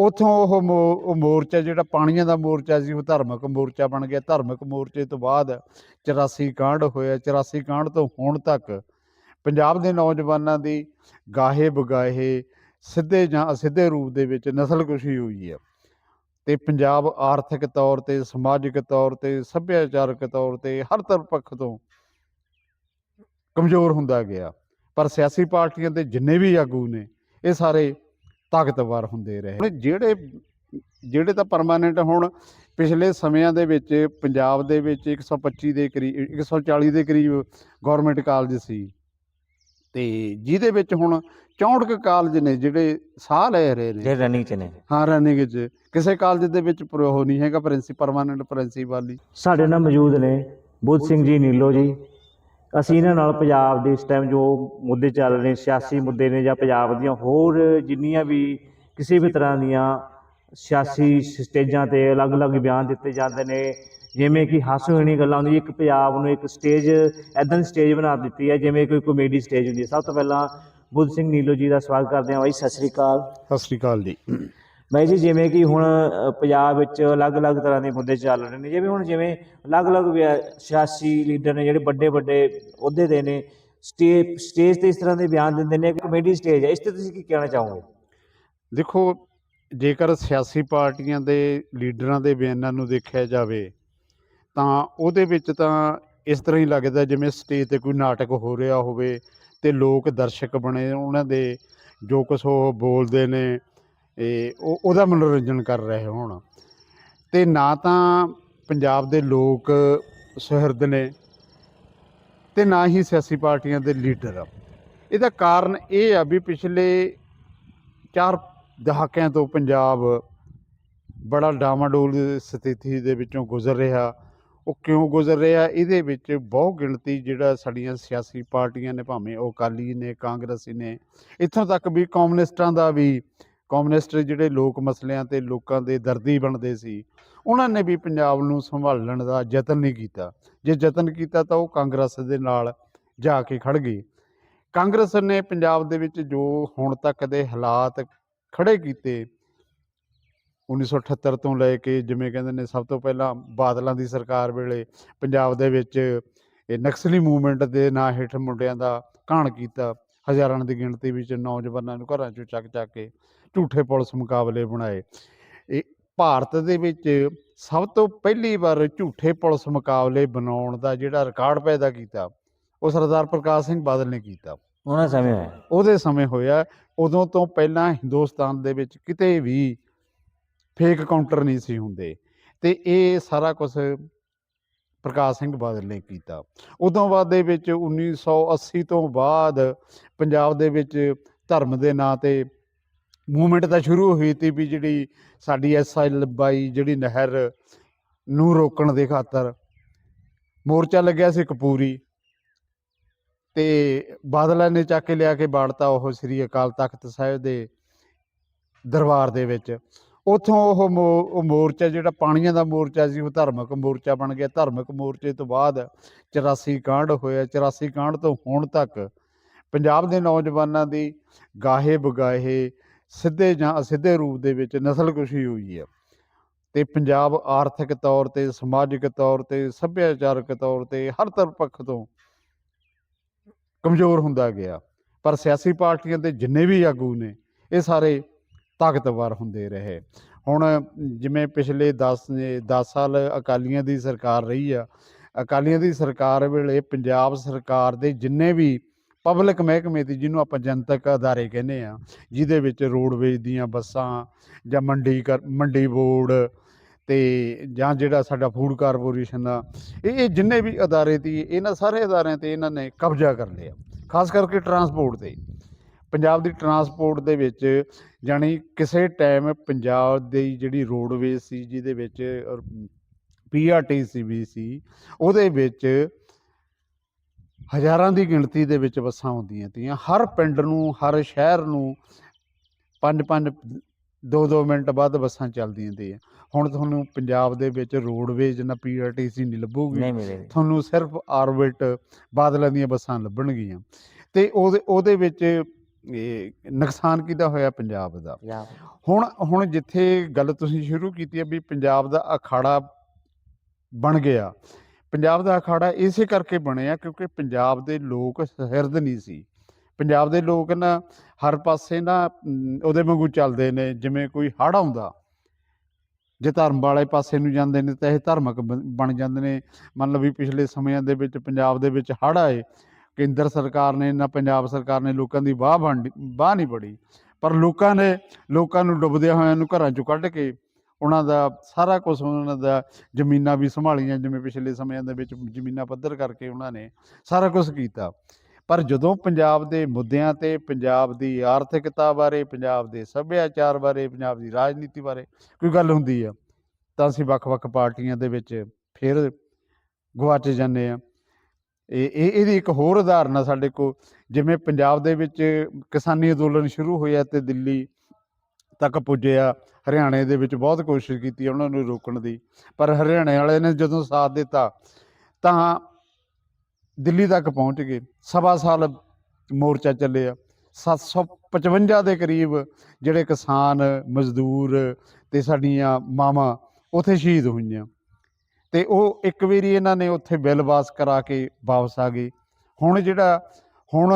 ਉਥੋਂ ਉਹ ਮੋ- ਉਹ ਮੋਰਚਾ ਜਿਹੜਾ ਪਾਣੀਆਂ ਦਾ ਮੋਰਚਾ ਸੀ, ਉਹ ਧਾਰਮਿਕ ਮੋਰਚਾ ਬਣ ਗਿਆ। ਧਾਰਮਿਕ ਮੋਰਚੇ ਤੋਂ ਬਾਅਦ 84 ਕਾਂਡ ਹੋਇਆ। 84 ਕਾਂਡ ਤੋਂ ਹੁਣ ਤੱਕ ਪੰਜਾਬ ਦੇ ਨੌਜਵਾਨਾਂ ਦੀ ਗਾਹੇ ਬਗਾਹੇ ਸਿੱਧੇ ਜਾਂ ਅਸਿੱਧੇ ਰੂਪ ਦੇ ਵਿੱਚ ਨਸਲਕੁਸ਼ੀ ਹੋਈ ਹੈ। ਤੇ ਪੰਜਾਬ ਆਰਥਿਕ ਤੌਰ ਤੇ, ਸਮਾਜਿਕ ਤੌਰ ਤੇ, ਸੱਭਿਆਚਾਰਕ ਤੌਰ ਤੇ ਹਰ ਤਰ੍ਹਾਂ ਪੱਖ ਤੋਂ ਕਮਜ਼ੋਰ ਹੁੰਦਾ ਗਿਆ। ਪਰ ਸਿਆਸੀ ਪਾਰਟੀਆਂ ਦੇ ਜਿੰਨੇ ਵੀ ਆਗੂ ਨੇ, ਇਹ ਸਾਰੇ ਤਾਕਤਵਰ ਹੁੰਦੇ ਰਹੇ। ਜਿਹੜੇ ਜਿਹੜੇ ਤਾਂ ਪਰਮਾਨੈਂਟ ਹੁਣ ਪਿਛਲੇ ਸਮਿਆਂ ਦੇ ਵਿੱਚ ਪੰਜਾਬ ਦੇ ਵਿੱਚ 125 ਦੇ ਕਰੀਬ 140 ਦੇ ਕਰੀਬ ਗਵਰਨਮੈਂਟ ਕਾਲਜ ਸੀ। ਤੇ ਜਿਹਦੇ ਵਿੱਚ ਹੁਣ 64 ਕੁ ਕਾਲਜ ਨੇ ਜਿਹੜੇ ਸਾਹ ਲੈ ਰਹੇ ਨੇ। ਜਿਹੜੇ ਰਨਿੰਗ ਚ ਨੇ। ਹਾਂ ਰਨਿੰਗ 'ਚ। ਕਿਸੇ ਕਾਲਜ ਦੇ ਵਿੱਚ ਉਹ ਨਹੀਂ ਹੈਗਾ ਪ੍ਰਿੰਸੀ ਪਰਮਾਨੈਂਟ ਪ੍ਰਿੰਸੀਪਲ ਸਾਡੇ ਨਾਲ ਮੌਜੂਦ ਨੇ ਬੁੱਧ ਸਿੰਘ ਜੀ ਨੀਲੋ ਜੀ। ਅਸੀਂ ਇਹਨਾਂ ਨਾਲ ਪੰਜਾਬ ਦੇ ਇਸ ਟਾਈਮ ਜੋ ਮੁੱਦੇ ਚੱਲ ਰਹੇ ਨੇ, ਸਿਆਸੀ ਮੁੱਦੇ ਨੇ ਜਾਂ ਪੰਜਾਬ ਦੀਆਂ ਹੋਰ ਜਿੰਨੀਆਂ ਵੀ ਕਿਸੇ ਵੀ ਤਰ੍ਹਾਂ ਦੀਆਂ ਸਿਆਸੀ ਸਟੇਜਾਂ ਤੇ ਅਲੱਗ-ਅਲੱਗ ਬਿਆਨ ਦਿੱਤੇ ਜਾਂਦੇ ਨੇ, ਜਿਵੇਂ ਕਿ ਹਾਸੋਹੀਣੀ ਗੱਲਾਂ ਹੁੰਦੀਆਂ, ਇੱਕ ਪੰਜਾਬ ਨੂੰ ਇੱਕ ਸਟੇਜ ਐਦਾਂ ਦੀ ਸਟੇਜ ਬਣਾ ਦਿੱਤੀ ਹੈ, ਜਿਵੇਂ ਕੋਈ ਕਮੇਡੀ ਸਟੇਜ ਹੁੰਦੀ ਹੈ। ਸਭ ਤੋਂ ਪਹਿਲਾਂ ਬੁੱਧ ਸਿੰਘ ਨੀਲੋ ਜੀ ਦਾ ਸਵਾਗਤ ਕਰਦੇ ਹਾਂ ਬਾਈ, ਸਤਿ ਸ੍ਰੀ ਅਕਾਲ। ਸਤਿ ਸ੍ਰੀ ਅਕਾਲ ਜੀ। ਬਾਈ ਜੀ, ਜਿਵੇਂ ਕਿ ਹੁਣ ਪੰਜਾਬ ਵਿੱਚ ਅਲੱਗ-ਅਲੱਗ ਤਰ੍ਹਾਂ ਦੇ ਮੁੱਦੇ ਚੱਲ ਰਹੇ ਨੇ। ਜਿਵੇਂ ਹੁਣ ਜਿਵੇਂ ਅਲੱਗ-ਅਲੱਗ ਵਿਆ- ਸਿਆਸੀ ਲੀਡਰ ਨੇ ਜਿਹੜੇ ਵੱਡੇ-ਵੱਡੇ ਅਹੁਦੇ ਦੇ ਨੇ ਸਟੇਜ ਸਟੇਜ ਤੇ ਇਸ ਤਰ੍ਹਾਂ ਦੇ ਬਿਆਨ ਦਿੰਦੇ ਨੇ ਕਮੇਡੀ ਸਟੇਜ ਹੈ। ਇਸ ਤੇ ਤੁਸੀਂ ਕੀ ਕਹਿਣਾ ਚਾਹੋਗੇ? ਦੇਖੋ, ਜੇਕਰ ਸਿਆਸੀ ਪਾਰਟੀਆਂ ਦੇ ਲੀਡਰਾਂ ਦੇ ਬਿਆਨਾਂ ਨੂੰ ਦੇਖਿਆ ਜਾਵੇ, ਤਾਂ ਉਹਦੇ ਵਿੱਚ ਤਾਂ ਇਸ ਤਰ੍ਹਾਂ ਹੀ ਲੱਗਦਾ ਜਿਵੇਂ ਸਟੇਜ ਤੇ ਕੋਈ ਨਾਟਕ ਹੋ ਰਿਹਾ ਹੋਵੇ ਤੇ ਲੋਕ ਦਰਸ਼ਕ ਬਣੇ ਉਹਨਾਂ ਦੇ, ਜੋ ਕੁਛ ਉਹ ਬੋਲਦੇ ਨੇ ਇਹ ਉਹ, ਉਹਦਾ ਮਨੋਰੰਜਨ ਕਰ ਰਹੇ ਹੋਣ। ਤੇ ਨਾ ਤਾਂ ਪੰਜਾਬ ਦੇ ਲੋਕ ਸੁਹਿਰਦ ਨੇ ਤੇ ਨਾ ਹੀ ਸਿਆਸੀ ਪਾਰਟੀਆਂ ਦੇ ਲੀਡਰ ਇਹਦਾ ਕਾਰਨ ਇਹ ਆ ਵੀ ਪਿਛਲੇ ਚਾਰ ਦਹਾਕਿਆਂ ਤੋਂ ਪੰਜਾਬ ਬੜਾ ਡਾਮਾਡੋਲ ਸਥਿਤੀ ਦੇ ਵਿੱਚੋਂ ਗੁਜ਼ਰ ਰਿਹਾ। ਉਹ ਕਿਉਂ ਗੁਜ਼ਰ ਰਿਹਾ? ਇਹਦੇ ਵਿੱਚ ਬਹੁ ਗਿਣਤੀ ਜਿਹੜਾ ਸਾਡੀਆਂ ਸਿਆਸੀ ਪਾਰਟੀਆਂ ਨੇ, ਭਾਵੇਂ ਉਹ ਅਕਾਲੀ ਨੇ, ਕਾਂਗਰਸੀ ਨੇ, ਇੱਥੋਂ ਤੱਕ ਵੀ ਕਮਿਊਨਿਸਟਾਂ ਦਾ ਵੀ ਕਮਿਊਨਿਸਟ ਜਿਹੜੇ ਲੋਕ ਮਸਲਿਆਂ ਤੇ ਲੋਕਾਂ ਦੇ ਦਰਦੀ ਬਣਦੇ ਸੀ, ਉਹਨਾਂ ਨੇ ਵੀ ਪੰਜਾਬ ਨੂੰ ਸੰਭਾਲਣ ਦਾ ਯਤਨ ਨਹੀਂ ਕੀਤਾ। ਜੇ ਯਤਨ ਕੀਤਾ ਤਾਂ ਉਹ ਕਾਂਗਰਸ ਦੇ ਨਾਲ ਜਾ ਕੇ ਖੜ ਗਈ ਕਾਂਗਰਸ ਨੇ ਪੰਜਾਬ ਦੇ ਵਿੱਚ ਜੋ ਹੁਣ ਤੱਕ ਦੇ ਹਾਲਾਤ ਖੜੇ ਕੀਤੇ 1978 ਤੋਂ ਲੈ ਕੇ ਜਿਵੇਂ ਕਹਿੰਦੇ ਨੇ ਸਭ ਤੋਂ ਪਹਿਲਾਂ ਬਾਦਲਾਂ ਦੀ ਸਰਕਾਰ ਵੇਲੇ ਪੰਜਾਬ ਦੇ ਵਿੱਚ ਇਹ ਨਕਸਲੀ ਮੂਵਮੈਂਟ ਦੇ ਨਾਂ ਹੇਠ ਮੁੰਡਿਆਂ ਦਾ ਘਾਣ ਕੀਤਾ। ਹਜ਼ਾਰਾਂ ਦੀ ਗਿਣਤੀ ਵਿੱਚ ਨੌਜਵਾਨਾਂ ਨੂੰ ਘਰਾਂ ਚੋਂ ਚੱਕ ਚੱਕ ਕੇ ਝੂਠੇ ਪੁਲਿਸ ਮੁਕਾਬਲੇ ਬਣਾਏ। ਇਹ ਭਾਰਤ ਦੇ ਵਿੱਚ ਸਭ ਤੋਂ ਪਹਿਲੀ ਵਾਰ ਝੂਠੇ ਪੁਲਿਸ ਮੁਕਾਬਲੇ ਬਣਾਉਣ ਦਾ ਜਿਹੜਾ ਰਿਕਾਰਡ ਪੈਦਾ ਕੀਤਾ ਉਹ ਸਰਦਾਰ ਪ੍ਰਕਾਸ਼ ਸਿੰਘ ਬਾਦਲ ਨੇ ਕੀਤਾ। ਉਹਨਾਂ ਸਮੇਂ ਹੋਇਆ। ਉਹਦੇ ਸਮੇਂ ਹੋਇਆ ਉਦੋਂ ਤੋਂ ਪਹਿਲਾਂ ਹਿੰਦੁਸਤਾਨ ਦੇ ਵਿੱਚ ਕਿਤੇ ਵੀ ਫੇਕ ਕਾਊਂਟਰ ਨਹੀਂ ਸੀ ਹੁੰਦੇ। ਤੇ ਇਹ ਸਾਰਾ ਕੁਝ ਪ੍ਰਕਾਸ਼ ਸਿੰਘ ਬਾਦਲ ਨੇ ਕੀਤਾ। ਉਦੋਂ ਬਾਅਦ ਦੇ ਵਿੱਚ 1980 ਤੋਂ ਬਾਅਦ ਪੰਜਾਬ ਦੇ ਵਿੱਚ ਧਰਮ ਦੇ ਨਾਂ ਤੇ ਮੂਵਮੈਂਟ ਤਾਂ ਸ਼ੁਰੂ ਹੋਈ ਤੀ ਵੀ ਜਿਹੜੀ ਸਾਡੀ ਐਸਆਈ ਬਾਈ ਜਿਹੜੀ ਨਹਿਰ ਨੂੰ ਰੋਕਣ ਦੇ ਖਾਤਰ ਮੋਰਚਾ ਲੱਗਿਆ ਸੀ ਕਪੂਰੀ ਤੇ ਬਾਦਲਾਂ ਨੇ ਚੱਕ ਕੇ ਲਿਆ ਕੇ ਬਾੜਤਾ ਉਹ ਸ੍ਰੀ ਅਕਾਲ ਤਖਤ ਸਾਹਿਬ ਦੇ ਦਰਬਾਰ ਦੇ ਵਿੱਚ। ਉਥੋਂ ਉਹ ਮੋ- ਉਹ ਮੋਰਚਾ ਜਿਹੜਾ ਪਾਣੀਆਂ ਦਾ ਮੋਰਚਾ ਸੀ, ਉਹ ਧਾਰਮਿਕ ਮੋਰਚਾ ਬਣ ਗਿਆ। ਧਾਰਮਿਕ ਮੋਰਚੇ ਤੋਂ ਬਾਅਦ 84 ਕਾਂਡ ਹੋਇਆ। 84 ਕਾਂਡ ਤੋਂ ਹੁਣ ਤੱਕ ਪੰਜਾਬ ਦੇ ਨੌਜਵਾਨਾਂ ਦੀ ਗਾਹੇ ਬਗਾਹੇ ਸਿੱਧੇ ਜਾਂ ਅਸਿੱਧੇ ਰੂਪ ਦੇ ਵਿੱਚ ਨਸਲਕੁਸ਼ੀ ਹੋਈ ਹੈ। ਤੇ ਪੰਜਾਬ ਆਰਥਿਕ ਤੌਰ ਤੇ, ਸਮਾਜਿਕ ਤੌਰ ਤੇ, ਸੱਭਿਆਚਾਰਕ ਤੌਰ ਤੇ ਹਰ ਤਰ੍ਹਾਂ ਪੱਖ ਤੋਂ ਕਮਜ਼ੋਰ ਹੁੰਦਾ ਗਿਆ। ਪਰ ਸਿਆਸੀ ਪਾਰਟੀਆਂ ਦੇ ਜਿੰਨੇ ਵੀ ਆਗੂ ਨੇ, ਇਹ ਸਾਰੇ ਤਾਕਤਵਰ ਹੁੰਦੇ ਰਹੇ। ਹੁਣ ਜਿਵੇਂ ਪਿਛਲੇ 10 ਨੇ 10 ਸਾਲ ਅਕਾਲੀਆਂ ਦੀ ਸਰਕਾਰ ਰਹੀ ਆ, ਅਕਾਲੀਆਂ ਦੀ ਸਰਕਾਰ ਵੇਲੇ ਪੰਜਾਬ ਸਰਕਾਰ ਦੇ ਜਿੰਨੇ ਵੀ ਪਬਲਿਕ ਮਹਿਕਮੇ ਦੀ, ਜਿਹਨੂੰ ਆਪਾਂ ਜਨਤਕ ਅਦਾਰੇ ਕਹਿੰਦੇ ਆ, ਜਿਹਦੇ ਵਿੱਚ ਰੋਡਵੇਜ਼ ਦੀਆਂ ਬੱਸਾਂ ਜਾਂ ਮੰਡੀ ਕਰ, ਮੰਡੀ ਬੋਰਡ ਤੇ ਜਾਂ ਜਿਹੜਾ ਸਾਡਾ ਫੂਡ ਕਾਰਪੋਰੇਸ਼ਨ ਆ, ਇਹ ਇਹ ਜਿੰਨੇ ਵੀ ਅਦਾਰੇ ਤੀ ਇਹਨਾਂ ਸਾਰੇ ਅਦਾਰਿਆਂ ਤੇ ਇਹਨਾਂ ਨੇ ਕਬਜ਼ਾ ਕਰ ਲਿਆ। ਖਾਸ ਕਰਕੇ ਟਰਾਂਸਪੋਰਟ ਤੇ। ਪੰਜਾਬ ਦੀ ਟਰਾਂਸਪੋਰਟ ਦੇ ਵਿੱਚ ਜਾਣੀ ਕਿਸੇ ਟਾਈਮ ਪੰਜਾਬ ਦੀ ਜਿਹੜੀ ਰੋਡਵੇਜ਼ ਸੀ ਜਿਹਦੇ ਵਿੱਚ ਪੀਆਰਟੀਸੀ ਵੀ ਸੀ ਉਹਦੇ ਵਿੱਚ ਹਜ਼ਾਰਾਂ ਦੀ ਗਿਣਤੀ ਦੇ ਵਿੱਚ ਬੱਸਾਂ ਹੁੰਦੀਆਂ ਤੀਆਂ। ਹਰ ਪਿੰਡ ਨੂੰ ਹਰ ਸ਼ਹਿਰ ਨੂੰ ਪੰਜ ਪੰਜ ਦੋ ਦੋ ਮਿੰਟ ਬਾਅਦ ਬੱਸਾਂ ਚੱਲਦੀਆਂ ਤੀਆਂ। ਹੁਣ ਤੁਹਾਨੂੰ ਪੰਜਾਬ ਦੇ ਵਿੱਚ ਰੋਡਵੇਜ਼ ਨਾ ਪੀਆਰਟੀਸੀ ਨਹੀਂ ਲੱਭੂਗੀ ਤੁਹਾਨੂੰ ਸਿਰਫ ਆਰਬਿਟ ਬਾਦਲਾਂ ਦੀਆਂ ਬੱਸਾਂ ਲੱਭਣਗੀਆਂ। ਤੇ ਉਹਦੇ ਉਹਦੇ ਵਿੱਚ ਇਹ ਨੁਕਸਾਨ ਕਿਹਦਾ ਹੋਇਆ ਪੰਜਾਬ ਦਾ? ਪੰਜਾਬ ਹੁਣ ਹੁਣ ਜਿੱਥੇ ਗੱਲ ਤੁਸੀਂ ਸ਼ੁਰੂ ਕੀਤੀ ਹੈ ਵੀ ਪੰਜਾਬ ਦਾ ਅਖਾੜਾ ਬਣ ਗਿਆ ਪੰਜਾਬ ਦਾ ਅਖਾੜਾ ਇਸੇ ਕਰਕੇ ਬਣਿਆ ਕਿਉਂਕਿ ਪੰਜਾਬ ਦੇ ਲੋਕ ਹਿਰਦ ਨਹੀਂ ਸੀ। ਪੰਜਾਬ ਦੇ ਲੋਕ ਨਾ ਹਰ ਪਾਸੇ ਨਾ ਉਹਦੇ ਵਾਂਗੂ ਚੱਲਦੇ ਨੇ ਜਿਵੇਂ ਕੋਈ ਹੜ੍ਹ ਆਉਂਦਾ ਜੇ ਧਰਮ ਵਾਲੇ ਪਾਸੇ ਨੂੰ ਜਾਂਦੇ ਨੇ ਤਾਂ ਇਹ ਧਾਰਮਿਕ ਬਣ ਜਾਂਦੇ ਨੇ। ਮੰਨ ਲਓ ਵੀ ਪਿਛਲੇ ਸਮਿਆਂ ਦੇ ਵਿੱਚ ਪੰਜਾਬ ਦੇ ਵਿੱਚ ਹੜ੍ਹ ਆਏ ਕੇਂਦਰ ਸਰਕਾਰ ਨੇ ਨਾ ਪੰਜਾਬ ਸਰਕਾਰ ਨੇ ਲੋਕਾਂ ਦੀ ਬਾਹ ਬਣ ਬਾਹ ਨਹੀਂ ਬੜੀ ਪਰ ਲੋਕਾਂ ਨੇ, ਲੋਕਾਂ ਨੂੰ ਡੁੱਬਦਿਆਂ ਹੋਇਆਂ ਨੂੰ ਘਰਾਂ ਚੋਂ ਕੱਢ ਕੇ ਉਹਨਾਂ ਦਾ ਸਾਰਾ ਕੁਝ ਉਹਨਾਂ ਦਾ ਜ਼ਮੀਨਾਂ ਵੀ ਸੰਭਾਲੀਆਂ, ਜਿਵੇਂ ਪਿਛਲੇ ਸਮਿਆਂ ਦੇ ਵਿੱਚ ਜ਼ਮੀਨਾਂ ਪੱਧਰ ਕਰਕੇ ਉਹਨਾਂ ਨੇ ਸਾਰਾ ਕੁਝ ਕੀਤਾ। ਪਰ ਜਦੋਂ ਪੰਜਾਬ ਦੇ ਮੁੱਦਿਆਂ ਤੇ, ਪੰਜਾਬ ਦੀ ਆਰਥਿਕਤਾ ਬਾਰੇ, ਪੰਜਾਬ ਦੇ ਸੱਭਿਆਚਾਰ ਬਾਰੇ, ਪੰਜਾਬ ਦੀ ਰਾਜਨੀਤੀ ਬਾਰੇ ਕੋਈ ਗੱਲ ਹੁੰਦੀ ਆ, ਤਾਂ ਅਸੀਂ ਵੱਖ-ਵੱਖ ਪਾਰਟੀਆਂ ਦੇ ਵਿੱਚ ਫਿਰ ਗਵਾਚ ਜਾਂਦੇ ਆ। ਇਹ ਇਹ, ਇਹਦੀ ਇੱਕ ਹੋਰ ਉਦਾਹਰਨ ਆ ਸਾਡੇ ਕੋਲ, ਜਿਵੇਂ ਪੰਜਾਬ ਦੇ ਵਿੱਚ ਕਿਸਾਨੀ ਅੰਦੋਲਨ ਸ਼ੁਰੂ ਹੋਇਆ ਤੇ ਦਿੱਲੀ ਤੱਕ ਪੁੱਜਿਆ, ਹਰਿਆਣੇ ਦੇ ਵਿੱਚ ਬਹੁਤ ਕੋਸ਼ਿਸ਼ ਕੀਤੀ ਉਹਨਾਂ ਨੂੰ ਰੋਕਣ ਦੀ, ਪਰ ਹਰਿਆਣੇ ਵਾਲੇ ਨੇ ਜਦੋਂ ਸਾਥ ਦਿੱਤਾ, ਤਾਂ ਦਿੱਲੀ ਤੱਕ ਪਹੁੰਚ ਗਏ, ਸਵਾ ਸਾਲ ਮੋਰਚਾ ਚੱਲਿਆ 755 ਦੇ ਕਰੀਬ ਜਿਹੜੇ ਕਿਸਾਨ, ਮਜ਼ਦੂਰ ਤੇ ਸਾਡੀਆਂ ਮਾਵਾਂ ਉੱਥੇ ਸ਼ਹੀਦ ਹੋਈਆਂ। ਤੇ ਉਹ ਇੱਕ ਵਾਰੀ ਇਹਨਾਂ ਨੇ ਉੱਥੇ ਬਿੱਲ ਪਾਸ ਕਰਾ ਕੇ ਵਾਪਸ ਆ ਗਏ। ਹੁਣ ਜਿਹੜਾ ਹੁਣ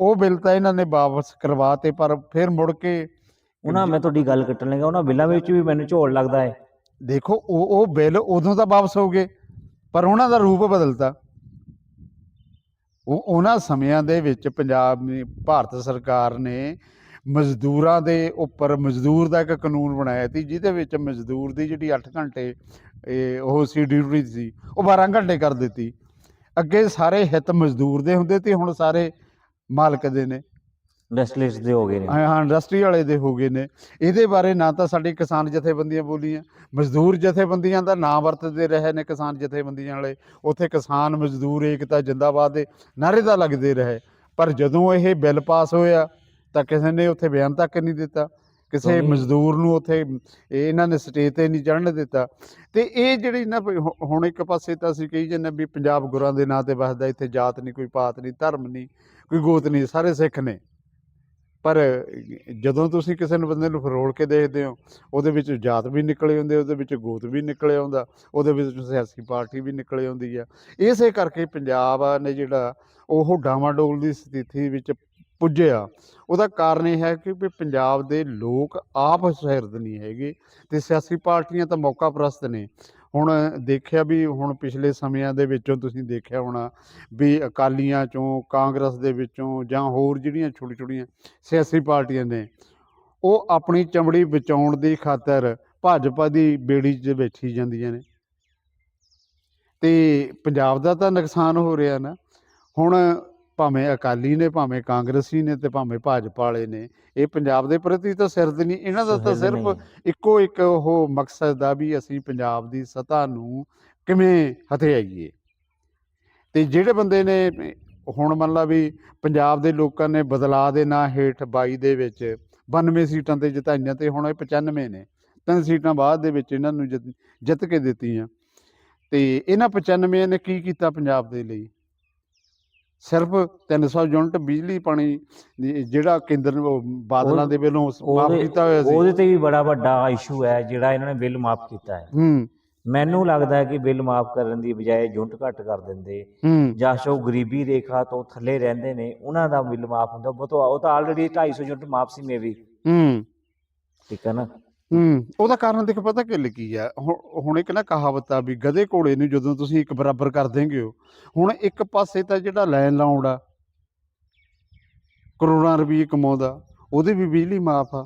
ਉਹ ਬਿੱਲ ਤਾਂ ਇਹਨਾਂ ਨੇ ਵਾਪਸ ਕਰਵਾਤੇ ਪਰ ਫਿਰ ਮੁੜ ਕੇ ਉਹਨਾਂ ਮੈਂ ਤੁਹਾਡੀ ਗੱਲ ਕੱਟਣ ਲੱਗਾ ਉਹਨਾਂ ਬਿੱਲਾਂ ਵਿੱਚ ਵੀ ਮੈਨੂੰ ਝੋਲ ਲੱਗਦਾ ਹੈ। ਦੇਖੋ ਉਹ ਉਹ ਬਿੱਲ ਉਦੋਂ ਤਾਂ ਵਾਪਸ ਹੋ ਗਏ ਪਰ ਉਹਨਾਂ ਦਾ ਰੂਪ ਬਦਲਤਾ। ਉਹ ਉਹਨਾਂ ਸਮਿਆਂ ਦੇ ਵਿੱਚ ਪੰਜਾਬ ਨੇ ਭਾਰਤ ਸਰਕਾਰ ਨੇ ਮਜ਼ਦੂਰਾਂ ਦੇ ਉੱਪਰ ਮਜ਼ਦੂਰ ਦਾ ਇੱਕ ਕਾਨੂੰਨ ਬਣਾਇਆ ਸੀ ਜਿਹਦੇ ਵਿੱਚ ਮਜ਼ਦੂਰ ਦੀ ਜਿਹੜੀ 8 ਘੰਟੇ ਇਹ ਉਹ ਸੀ ਡਿਊਟੀ ਸੀ। ਉਹ 12 ਘੰਟੇ ਕਰ ਦਿੱਤੀ। ਅੱਗੇ ਸਾਰੇ ਹਿੱਤ ਮਜ਼ਦੂਰ ਦੇ ਹੁੰਦੇ ਤੇ ਹੁਣ ਸਾਰੇ ਮਾਲਕ ਦੇ ਨੇ। ਇੰਡਸਟਰੀਲਿਸਟ ਦੇ ਹੋ ਗਏ ਨੇ। ਹਾਂ ਇੰਡਸਟਰੀ ਵਾਲੇ ਦੇ ਹੋ ਗਏ ਨੇ। ਇਹਦੇ ਬਾਰੇ ਨਾ ਤਾਂ ਸਾਡੀ ਕਿਸਾਨ ਜਥੇਬੰਦੀਆਂ ਬੋਲੀਆਂ ਮਜ਼ਦੂਰ ਜਥੇਬੰਦੀਆਂ ਦਾ ਨਾਂ ਵਰਤਦੇ ਰਹੇ ਨੇ ਕਿਸਾਨ ਜਥੇਬੰਦੀਆਂ ਵਾਲੇ। ਉੱਥੇ ਕਿਸਾਨ ਮਜ਼ਦੂਰ ਏਕਤਾ ਜਿੰਦਾਬਾਦ ਦੇ ਨਾਅਰੇ ਤਾਂ ਲੱਗਦੇ ਰਹੇ। ਪਰ ਜਦੋਂ ਇਹ ਬਿੱਲ ਪਾਸ ਹੋਇਆ ਤਾਂ ਕਿਸੇ ਨੇ ਉੱਥੇ ਬਿਆਨ ਤੱਕ ਨਹੀਂ ਦਿੱਤਾ। ਕਿਸੇ? ਮਜ਼ਦੂਰ ਨੂੰ ਉੱਥੇ ਇਹ ਇਹਨਾਂ ਨੇ ਸਟੇਜ ਤੇ ਨਹੀਂ ਚੜ੍ਹਨ ਦਿੱਤਾ। ਤੇ ਇਹ ਜਿਹੜੀ ਨਾ ਹੁਣ ਇੱਕ ਪਾਸੇ ਤਾਂ ਅਸੀਂ ਕਹੀ ਜੰਨੇ ਵੀ ਪੰਜਾਬ ਗੁਰਾਂ ਦੇ ਨਾਂ ਤੇ ਵਸਦਾ ਇੱਥੇ ਜਾਤ ਨਹੀਂ ਕੋਈ ਪਾਤ ਨਹੀਂ ਧਰਮ ਨਹੀਂ ਕੋਈ ਗੋਤ ਨਹੀਂ ਸਾਰੇ ਸਿੱਖ ਨੇ। ਪਰ ਜਦੋਂ ਤੁਸੀਂ ਕਿਸੇ ਨੂੰ ਬੰਦੇ ਨੂੰ ਫਰੋਲ ਕੇ ਦੇਖਦੇ ਹੋ ਉਹਦੇ ਵਿੱਚ ਜਾਤ ਵੀ ਨਿਕਲੇ ਹੁੰਦੇ ਉਹਦੇ ਵਿੱਚ ਗੋਤ ਵੀ ਨਿਕਲੇ ਆਉਂਦਾ ਉਹਦੇ ਵਿੱਚ ਸਿਆਸੀ ਪਾਰਟੀ ਵੀ ਨਿਕਲੇ ਆਉਂਦੀ ਆ। ਇਸੇ ਕਰਕੇ ਪੰਜਾਬ ਨੇ ਜਿਹੜਾ ਉਹ ਡਾਵਾਡੋਲ ਦੀ ਸਥਿਤੀ ਵਿੱਚ ਪੁੱਜਿਆ। ਉਹਦਾ ਕਾਰਨ ਇਹ ਹੈ ਕਿ ਵੀ ਪੰਜਾਬ ਦੇ ਲੋਕ ਆਪ ਸਹਿਰਦ ਨਹੀਂ ਹੈਗੇ ਤੇ ਸਿਆਸੀ ਪਾਰਟੀਆਂ ਤਾਂ ਮੌਕਾ ਪ੍ਰਸਤ ਨੇ। ਹੁਣ ਦੇਖਿਆ ਵੀ ਹੁਣ ਪਿਛਲੇ ਸਮਿਆਂ ਦੇ ਵਿੱਚੋਂ ਤੁਸੀਂ ਦੇਖਿਆ ਹੋਣਾ ਵੀ ਅਕਾਲੀਆਂ ਚੋਂ, ਕਾਂਗਰਸ ਦੇ ਵਿੱਚੋਂ ਜਾਂ ਹੋਰ ਜਿਹੜੀਆਂ ਛੋਟੀ ਛੋਟੀਆਂ ਸਿਆਸੀ ਪਾਰਟੀਆਂ ਨੇ, ਉਹ ਆਪਣੀ ਚਮੜੀ ਬਚਾਉਣ ਦੀ ਖਾਤਰ ਭਾਜਪਾ ਦੀ ਬੇੜੀ 'ਚ ਬੈਠੀ ਜਾਂਦੀਆਂ ਨੇ। ਤੇ ਪੰਜਾਬ ਦਾ ਤਾਂ ਨੁਕਸਾਨ ਹੋ ਰਿਹਾ ਨਾ। ਹੁਣ ਭਾਵੇਂ ਅਕਾਲੀ ਨੇ ਭਾਵੇਂ ਕਾਂਗਰਸੀ ਨੇ ਤੇ ਭਾਵੇਂ ਭਾਜਪਾ ਵਾਲੇ ਨੇ ਇਹ ਪੰਜਾਬ ਦੇ ਪ੍ਰਤੀ ਤਾਂ ਸਿਰਦ ਨਹੀਂ ਇਹਨਾਂ ਦਾ ਤਾਂ ਸਿਰਫ। ਇੱਕੋ ਇੱਕ ਉਹ ਮਕਸਦ ਆ ਵੀ ਅਸੀਂ ਪੰਜਾਬ ਦੀ ਸਤਾ ਨੂੰ ਕਿਵੇਂ ਹਥਿਆਈਏ। ਤੇ ਜਿਹੜੇ ਬੰਦੇ ਨੇ ਹੁਣ ਮੰਨ ਲਾ ਵੀ ਪੰਜਾਬ ਦੇ ਲੋਕਾਂ ਨੇ ਬਦਲਾਅ ਦੇ ਨਾਂ ਹੇਠ 22 ਦੇ ਵਿੱਚ 92 ਸੀਟਾਂ ਤੇ ਜਿਤਾਈਆਂ ਤੇ ਹੁਣ ਇਹ 95 ਨੇ ਤਿੰਨ ਸੀਟਾਂ ਬਾਅਦ ਦੇ ਵਿੱਚ ਇਹਨਾਂ ਨੂੰ ਜਿੱਤ ਕੇ ਦਿੱਤੀਆਂ। ਤੇ ਇਹਨਾਂ 95 ਨੇ ਕੀ ਕੀਤਾ ਪੰਜਾਬ ਦੇ ਲਈ? ਸਿਰਫ 300 ਯੂਨਿਟ ਬਿਜਲੀ ਪਾਣੀ ਦੀ ਜਿਹੜਾ ਕੇਂਦਰ ਬਾਦਲਾਂ ਦੇ ਵੱਲੋਂ ਮਾਫ ਕੀਤਾ ਹੋਇਆ ਸੀ। ਉਹਦੇ ਤੇ ਵੀ ਬੜਾ ਵੱਡਾ ਇਸ਼ੂ ਹੈ ਜਿਹੜਾ ਇਹਨਾਂ ਨੇ ਬਿੱਲ ਮਾਫ ਕੀਤਾ ਹੈ। ਹੂੰ। ਮੈਨੂੰ ਲੱਗਦਾ ਹੈ ਕਿ ਬਿੱਲ ਮਾਫ ਕਰਨ ਦੀ ਬਜਾਏ ਯੂਨਿਟ ਘੱਟ ਕਰ ਦਿੰਦੇ ਜਾਂ ਜੋ ਗਰੀਬੀ ਰੇਖਾ ਤੋਂ ਥੱਲੇ ਰਹਿੰਦੇ ਨੇ ਉਹਨਾਂ ਦਾ ਬਿੱਲ ਮਾਫ ਹੁੰਦਾ। ਉਹ ਤਾਂ ਉਹ ਤਾਂ ਆਲਰੇਡੀ 250 ਯੂਨਿਟ ਮਾਫ ਸੀ ਮੇਬੀ ਹੂੰ। ਠੀਕ ਹੈ ਨਾ? ਹੂੰ। ਉਹਦਾ ਕਾਰਨ ਦੇਖ ਪਤਾ ਕਿ ਕੀ ਆ? ਹੁਣ ਹੁਣ ਇੱਕ ਨਾ ਕਹਾਵਤ ਆ ਵੀ ਗਧੇ ਘੋੜੇ ਨੂੰ ਜਦੋਂ ਤੁਸੀਂ ਇੱਕ ਬਰਾਬਰ ਕਰ ਦੇਂਗੇ ਹੋ, ਹੁਣ ਇੱਕ ਪਾਸੇ ਤਾਂ ਜਿਹੜਾ ਲੈਣ ਲਾਉਂਦਾ ਕਰੋੜਾਂ ਰੁਪਏ ਕਮਾਉਂਦਾ, ਉਹਦੀ ਵੀ ਬਿਜਲੀ ਮਾਫ ਆ।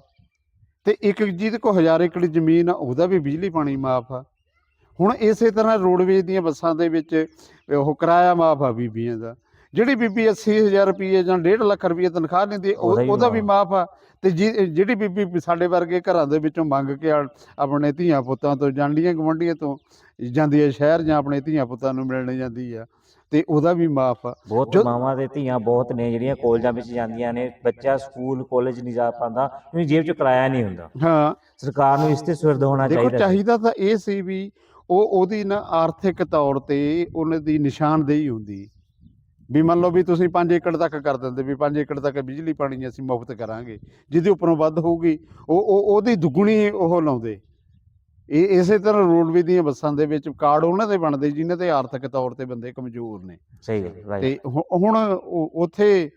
ਤੇ ਇੱਕ ਜਿਹਦੇ ਕੋ ਹਜ਼ਾਰ ਏਕੜ ਜ਼ਮੀਨ ਆ, ਉਹਦਾ ਵੀ ਬਿਜਲੀ ਪਾਣੀ ਮਾਫ ਆ। ਹੁਣ ਇਸੇ ਤਰ੍ਹਾਂ ਰੋਡਵੇਜ਼ ਦੀਆਂ ਬੱਸਾਂ ਦੇ ਵਿੱਚ ਉਹ ਕਿਰਾਇਆ ਮਾਫ ਆ ਬੀਬੀਆਂ ਦਾ। ਜਿਹੜੀ ਬੀਬੀ 80000 ਰੁਪਏ ਜਾਂ 1.5 ਲੱਖ ਰੁਪਏ ਤਨਖਾਹ ਲੈਂਦੀ ਉਹ- ਉਹਦਾ ਵੀ ਮਾਫ਼ ਆ। ਤੇ ਜਿਹੜੀ ਬੀਬੀ ਸਾਡੇ ਵਰਗੇ ਘਰਾਂ ਦੇ ਵਿੱਚੋਂ ਮੰਗ ਕੇ ਆਪਣੇ ਧੀਆਂ ਪੁੱਤਾਂ ਤੋਂ ਜਾਂਡੀਆਂ ਗਵੰਡੀਆਂ ਤੋਂ ਜਾਂਦੀ ਹੈ ਸ਼ਹਿਰ ਜਾਂ ਆਪਣੇ ਧੀਆਂ ਪੁੱਤਾਂ ਨੂੰ ਮਿਲਣ ਜਾਂਦੀ ਆ ਤੇ ਉਹਦਾ ਵੀ ਮਾਫ ਆ। ਬਹੁਤ ਮਾਵਾਂ ਦੇ ਧੀਆਂ ਬਹੁਤ ਨੇ ਜਿਹੜੀਆਂ ਕਾਲਜਾਂ ਵਿੱਚ ਜਾਂਦੀਆਂ ਨੇ ਬੱਚਾ ਸਕੂਲ ਕਾਲਜ ਨਹੀਂ ਜਾ ਪਾਉਂਦਾ ਕਿਉਂਕਿ ਜੇਬ 'ਚ ਕਿਰਾਇਆ ਨਹੀਂ ਹੁੰਦਾ। ਹਾਂ। ਸਰਕਾਰ ਨੂੰ ਇਸ ਤੇ ਸੁਰਦ ਹੋਣਾ ਦੇਖੋ ਚਾਹੀਦਾ ਸੀ। ਚਾਹੀਦਾ ਤਾਂ ਇਹ ਸੀ ਵੀ ਉਹ ਉਹਦੀ ਨਾ ਆਰਥਿਕ ਤੌਰ ਤੇ ਉਹਨਾਂ ਦੀ ਨਿਸ਼ਾਨਦੇਹੀ ਹੁੰਦੀ। ਵੀ ਮੰਨ ਲਓ ਵੀ ਤੁਸੀਂ 5 ਏਕੜ ਤੱਕ ਕਰ ਦਿੰਦੇ ਵੀ 5 ਏਕੜ ਤੱਕ ਬਿਜਲੀ ਪਾਣੀ ਅਸੀਂ ਮੁਫਤ ਕਰਾਂਗੇ ਜਿਹਦੇ ਉੱਪਰੋਂ ਵੱਧ ਹੋਊਗੀ ਉਹ ਉਹ ਉਹਦੀ ਦੁੱਗਣੀ ਉਹ ਲਾਉਂਦੇ। ਇਹ ਇਸੇ ਤਰ੍ਹਾਂ ਰੋਡਵੇ ਦੀਆਂ ਬੱਸਾਂ ਦੇ ਵਿੱਚ ਕਾਰਡ ਉਹਨਾਂ ਦੇ ਬਣਦੇ ਜਿਨ੍ਹਾਂ ਤੇ ਆਰਥਿਕ ਤੌਰ ਤੇ ਬੰਦੇ ਕਮਜ਼ੋਰ ਨੇ। ਸਹੀ ਗੱਲ ਰਾਈਟ ਤੇ ਹੁਣ ਉੱਥੇ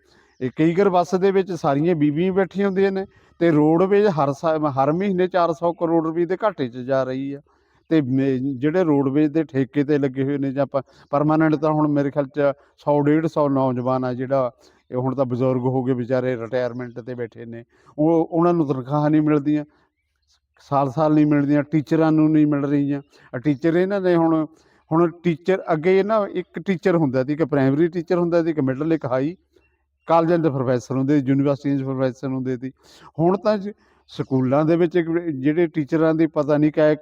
ਕਈ ਗਰ ਬੱਸ ਦੇ ਵਿੱਚ ਸਾਰੀਆਂ ਬੀਬੀਆਂ ਬੈਠੀਆਂ ਹੁੰਦੀਆਂ ਨੇ ਤੇ ਰੋਡਵੇਜ ਹਰ ਹਰ ਮਹੀਨੇ 400 ਕਰੋੜ ਰੁਪਏ ਦੇ ਘਾਟੇ 'ਚ ਜਾ ਰਹੀ ਆ। ਤੇ ਮੇ- ਜਿਹੜੇ ਰੋਡਵੇਜ ਦੇ ਠੇਕੇ ਤੇ ਲੱਗੇ ਹੋਏ ਨੇ ਜਾਂ ਪਰਮਾਨੈਂਟ ਤਾਂ ਹੁਣ ਮੇਰੇ ਖਿਆਲ 'ਚ 100 150 ਨੌਜਵਾਨ ਆ ਜਿਹੜਾ ਇਹ ਹੁਣ ਤਾਂ ਬਜ਼ੁਰਗ ਹੋ ਗਏ ਵਿਚਾਰੇ ਰਿਟਾਇਰਮੈਂਟ ਤੇ ਬੈਠੇ ਨੇ। ਉਹ, ਉਹਨਾਂ ਨੂੰ ਤਨਖਾਹ ਨਹੀਂ ਮਿਲਦੀਆਂ, ਸਾਲ ਸਾਲ ਨਹੀਂ ਮਿਲਦੀਆਂ, ਟੀਚਰਾਂ ਨੂੰ ਨਹੀਂ ਮਿਲ ਰਹੀਆਂ। ਟੀਚਰ ਇਹਨਾਂ ਦੇ ਹੁਣ ਹੁਣ ਟੀਚਰ ਅੱਗੇ ਨਾ ਇੱਕ ਟੀਚਰ ਹੁੰਦਾ ਸੀ ਕਿ ਪ੍ਰਾਇਮਰੀ ਟੀਚਰ ਹੁੰਦਾ ਸੀ ਕਿ ਮਿਡਲ ਇੱਕ ਹਾਈ ਕਾਲਜਾਂ ਦੇ ਪ੍ਰੋਫੈਸਰ ਹੁੰਦੇ ਸੀ ਯੂਨੀਵਰਸਿਟੀਆਂ ਦੇ ਪ੍ਰੋਫੈਸਰ ਹੁੰਦੇ ਸੀ। ਹੁਣ ਤਾਂ ਸਕੂਲਾਂ ਦੇ ਵਿੱਚ ਇੱਕ ਜਿਹੜੇ ਟੀਚਰਾਂ ਦੀ ਪਤਾ ਨਹੀਂ ਕਿ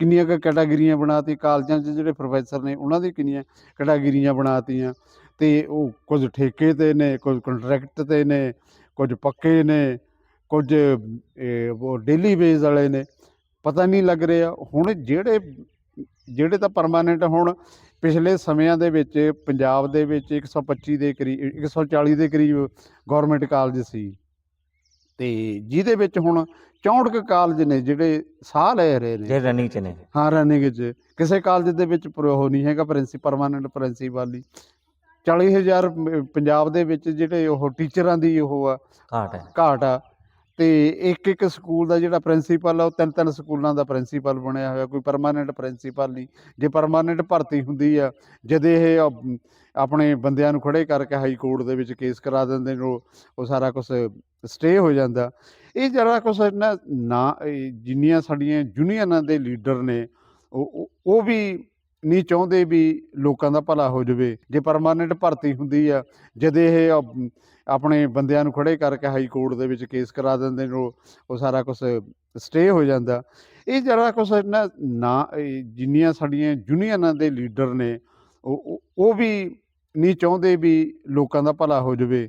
ਕਿੰਨੀਆਂ ਕੁ ਕੈਟਾਗਰੀਆਂ ਬਣਾਤੀ ਕਾਲਜਾਂ 'ਚ ਜਿਹੜੇ ਪ੍ਰੋਫੈਸਰ ਨੇ ਉਹਨਾਂ ਦੀ ਕਿੰਨੀਆਂ ਕੈਟਾਗਰੀਆਂ ਬਣਾਤੀਆਂ ਤੇ ਉਹ ਕੁਝ ਠੇਕੇ ਤੇ ਨੇ, ਕੁਝ ਕੰਟਰੈਕਟ ਤੇ ਨੇ, ਕੁਝ ਪੱਕੇ ਨੇ, ਕੁਝ ਉਹ ਡੇਲੀ ਬੇਸ ਵਾਲੇ ਨੇ। ਪਤਾ ਨਹੀਂ ਲੱਗ ਰਿਹਾ। ਹੁਣ ਜਿਹੜੇ ਜਿਹੜੇ ਤਾਂ ਪਰਮਾਨੈਂਟ ਹੁਣ ਪਿਛਲੇ ਸਮਿਆਂ ਦੇ ਵਿੱਚ ਪੰਜਾਬ ਦੇ ਵਿੱਚ 125 ਦੇ ਕਰੀਬ 140 ਦੇ ਕਰੀਬ ਗਵਰਨਮੈਂਟ ਕਾਲਜ ਸੀ। ਤੇ ਜਿਹਦੇ ਵਿੱਚ ਹੁਣ 64 ਕੁ ਕਾਲਜ ਨੇ ਜਿਹੜੇ ਸਾਹ ਲੈ ਰਹੇ ਨੇ। ਜੇ ਰਨਿੰਗ ਚ ਨੇ। ਹਾਂ ਰਨਿੰਗ 'ਚ। ਕਿਸੇ ਕਾਲਜ ਦੇ ਵਿੱਚ ਪਰ ਉਹ ਨਹੀਂ ਹੈਗਾ ਪ੍ਰਿੰਸੀ ਪਰਮਾਨੈਂਟ ਪ੍ਰਿੰਸੀਪਲ ਹੀ 40000 ਮ- ਪੰਜਾਬ ਦੇ ਵਿੱਚ ਜਿਹੜੇ ਉਹ ਟੀਚਰਾਂ ਦੀ ਉਹ ਆ ਘਾਟ ਹੈ। ਘਾਟ ਆ। ਤੇ ਇੱਕ ਇੱਕ ਸਕੂਲ ਦਾ ਜਿਹੜਾ ਪ੍ਰਿੰਸੀਪਲ ਆ ਉਹ ਤਿੰਨ ਤਿੰਨ ਸਕੂਲਾਂ ਦਾ ਪ੍ਰਿੰਸੀਪਲ ਬਣਿਆ ਹੋਇਆ ਕੋਈ ਪਰਮਾਨੈਂਟ ਪ੍ਰਿੰਸੀਪਲ ਨਹੀਂ। ਜੇ ਪਰਮਾਨੈਂਟ ਭਰਤੀ ਹੁੰਦੀ ਆ ਜਦ ਇਹ ਆਪਣੇ ਬੰਦਿਆਂ ਨੂੰ ਖੜੇ ਕਰਕੇ ਹਾਈ ਕੋਰਟ ਦੇ ਵਿੱਚ ਕੇਸ ਕਰਾ ਦਿੰਦੇ ਨੇ ਉਹ ਸਾਰਾ ਕੁਝ ਸਟੇ ਹੋ ਜਾਂਦਾ। ਇਹ ਜਿਹੜਾ ਕੁਛ ਨਾ ਨਾ ਜਿੰਨੀਆਂ ਸਾਡੀਆਂ ਯੂਨੀਅਨਾਂ ਦੇ ਲੀਡਰ ਨੇ, ਉਹ, ਉਹ- ਵੀ ਨਹੀਂ ਚਾਹੁੰਦੇ ਵੀ ਲੋਕਾਂ ਦਾ ਭਲਾ ਹੋ ਜਾਵੇ। ਜੇ ਪਰਮਾਨੈਂਟ ਭਰਤੀ ਹੁੰਦੀ ਆ, ਜਦ ਇਹ ਆਪਣੇ ਬੰਦਿਆਂ ਨੂੰ ਖੜੇ ਕਰਕੇ ਹਾਈ ਕੋਰਟ ਦੇ ਵਿੱਚ ਕੇਸ ਕਰਾ ਦਿੰਦੇ ਨੇ, ਉਹ ਉਹ ਸਾਰਾ ਕੁਝ ਸਟੇ ਹੋ ਜਾਂਦਾ। ਇਹ ਜਿਹੜਾ ਕੁਝ ਨਾ ਨਾ ਜਿੰਨੀਆਂ ਸਾਡੀਆਂ ਯੂਨੀਅਨਾਂ ਦੇ ਲੀਡਰ ਨੇ ਉਹ- ਉਹ ਵੀ ਨਹੀਂ ਚਾਹੁੰਦੇ ਵੀ ਲੋਕਾਂ ਦਾ ਭਲਾ ਹੋ ਜਾਵੇ।